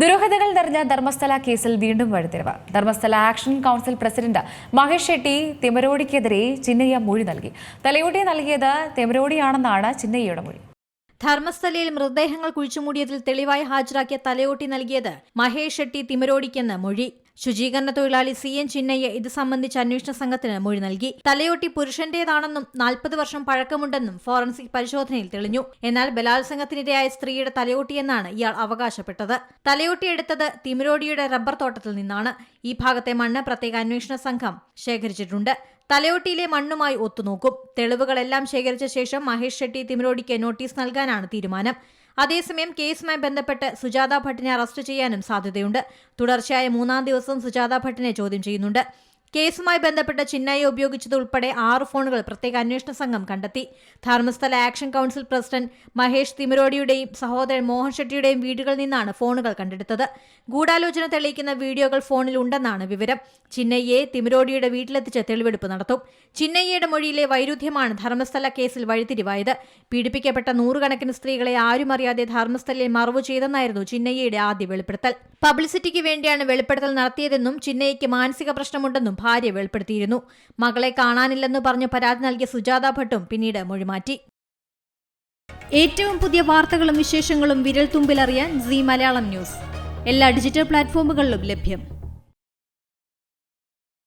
ദുരൂഹതകൾ നിറഞ്ഞ ധർമ്മസ്ഥല കേസിൽ വീണ്ടും വഴിത്തിരിവ്. Dharmasthala action council president Mahesh Shetty തിമരോടിക്കെതിരെ Chinnayya മൊഴി നൽകി. തലയോട്ടി നൽകിയത് തിമരോടിയാണെന്നാണ് ചിന്നയ്യയുടെ മൊഴി. ധർമ്മസ്ഥലയിൽ മൃതദേഹങ്ങൾ കുഴിച്ചുമൂടിയതിൽ തെളിവായി ഹാജരാക്കിയ തലയോട്ടി നൽകിയത് മഹേഷ് ഷെട്ടി തിമരോടിക്കെന്ന് മൊഴി. ശുചീകരണ തൊഴിലാളി സി എൻ ചിന്നയ്യ ഇത് സംബന്ധിച്ച് അന്വേഷണ സംഘത്തിന് മൊഴി നൽകി. തലയോട്ടി പുരുഷന്റേതാണെന്നും നാൽപ്പത് വർഷം പഴക്കമുണ്ടെന്നും ഫോറൻസിക് പരിശോധനയിൽ തെളിഞ്ഞു. എന്നാൽ ബലാത്സംഗത്തിനിരയായ സ്ത്രീയുടെ തലയോട്ടിയെന്നാണ് ഇയാൾ അവകാശപ്പെട്ടത്. തലയോട്ടി എടുത്തത് തിമിരോടിയുടെ റബ്ബർ തോട്ടത്തിൽ നിന്നാണ്. ഈ ഭാഗത്തെ മണ്ണ് പ്രത്യേക അന്വേഷണ സംഘം ശേഖരിച്ചിട്ടുണ്ട്. തലയോട്ടിയിലെ മണ്ണുമായി ഒത്തുനോക്കും. തെളിവുകളെല്ലാം ശേഖരിച്ച ശേഷം മഹേഷ് ഷെട്ടി തിമിരോടിക്ക് നോട്ടീസ് നൽകാനാണ് തീരുമാനം. അതേസമയം കേസുമായി ബന്ധപ്പെട്ട് സുജാത ഭട്ടിനെ അറസ്റ്റ് ചെയ്യാനും സാധ്യതയുണ്ട്. തുടർച്ചയായ മൂന്നാം ദിവസം സുജാത ഭട്ടിനെ ചോദ്യം ചെയ്യുന്നുണ്ട്. കേസുമായി ബന്ധപ്പെട്ട ചിന്നയെ ഉപയോഗിച്ചത് ഉൾപ്പെടെ ആറ് ഫോണുകൾ പ്രത്യേക അന്വേഷണ സംഘം കണ്ടെത്തി. Dharmasthala action council president Mahesh തിമിരോടിയുടെയും സഹോദരൻ മോഹൻ ഷെട്ടിയുടെയും വീടുകളിൽ നിന്നാണ് ഫോണുകൾ കണ്ടെടുത്തത്. ഗൂഢാലോചന തെളിയിക്കുന്ന വീഡിയോകൾ ഫോണിൽ ഉണ്ടെന്നാണ് വിവരം. ചിന്നയ്യെ തിമിരോടിയുടെ വീട്ടിലെത്തിച്ച് തെളിവെടുപ്പ് നടത്തും. ചിന്നയ്യയുടെ മൊഴിയിലെ വൈരുദ്ധ്യമാണ് ധർമ്മസ്ഥല കേസിൽ വഴിത്തിരിവായത്. പീഡിപ്പിക്കപ്പെട്ട നൂറുകണക്കിന് സ്ത്രീകളെ ആരും അറിയാതെ ധർമ്മസ്ഥലയിൽ മറവു ചെയ്തെന്നായിരുന്നു ചിന്നയ്യയുടെ ആദ്യ വെളിപ്പെടുത്തൽ. പബ്ലിസിറ്റിക്ക് വേണ്ടിയാണ് വെളിപ്പെടുത്തൽ നടത്തിയതെന്നും ചിന്നയ്യയ്ക്ക് മാനസിക പ്രശ്നമുണ്ടെന്നും ഭാര്യ വെളിപ്പെടുത്തിയിരുന്നു. മകളെ കാണാനില്ലെന്ന് പറഞ്ഞ് പരാതി നൽകിയ സുജാത ഭട്ടും പിന്നീട് മൊഴിമാറ്റി. ഏറ്റവും പുതിയ വാർത്തകളും വിശേഷങ്ങളും വിരൽ തുമ്പിലറിയാൻ സി മലയാളം ന്യൂസ്. എല്ലാ ഡിജിറ്റൽ പ്ലാറ്റ്ഫോമുകളിലും ലഭ്യം.